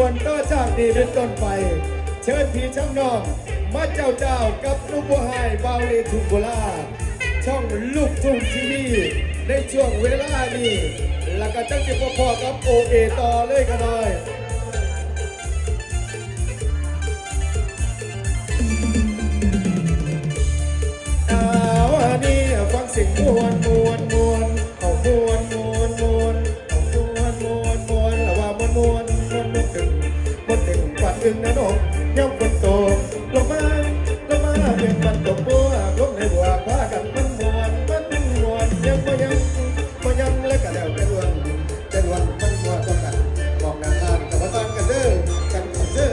ควรต่อจากนี้เป็นต้นไป เชิญพี่ช่างน้อง มาเจ้าเจ้ากับนุบัวไฮบาวเลทุงโกลาช่องลูกทุ่งทีวีในช่วงเวลานี้แล้วก็จังจะพอๆกับโอเอต่อเลยกันหน่อยเอาอันนี้ฟังเสียงมวนมวนมวนเอามวนมวนมวนเอามวนมวนมวนแล้วว่ามวนมวนมวนมวน อึงนะน้องย่อมฝนตกลงมาลงมาเพียงมันตกบัวลงในบัวพากันมันมวนมันมวนยังบ่ยังบ่ยังแล้วก็แล้วแต่ดวนแต่ดวนมันมวนต้องกันมองหน้าทางกับมาตางกันเด้อกันกับเธอ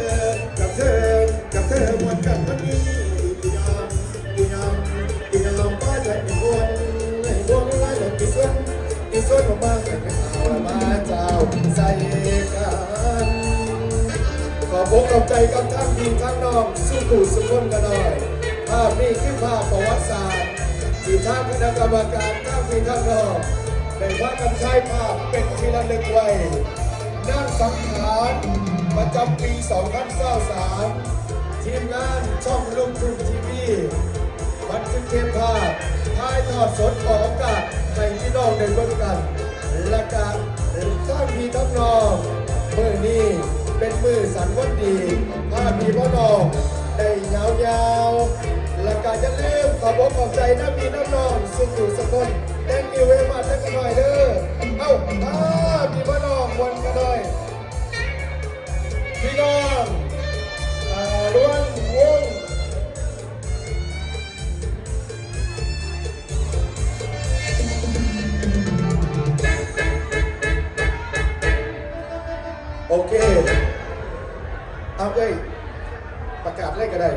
กับเธอกับเธอมวนกันมันมีอยู่ยามอยู่ยามกินลงก็จมีวนให้วนไล่หลงกี่ส่วนกี่ส่วนของบ้านแต่ไม่เอามาเจ้าใส่ ขอบอกกับใจกับทั้งทีมทั้งน้องสู้ตู่สุขนกันหน่อยภาพนี้คือภาพประวัติศาสตร์ที่ท่างคณะกรรมการทั้งทีมทั้งน้องได้ว่ากันใช้ภาพเป็นที่ระลึกไว้นั่งสังขารประจำปี 2023 ทีมงานช่องลุงทุ่งทีวีบันทึกเทปภาพถ่ายทอดสดออกอากาศให้พี่น้องได้เบิ่งกัน และการข้ามพี่ทั้งน้อง มือสันวันดีถ้าพีพ่อน้องได้ยาวๆและการจะเริ่มขอบอกขอบใจนะพี่น้องน้องสุขุสกุลแตงกิวเวมาตั้งกันหน่อยเด้อเอ้าถ้าพีพ่อน้องวันกันหน่อยพี่น้องอ่าล้วนวงโอเค เอาเลยประกาศเลยก็ได้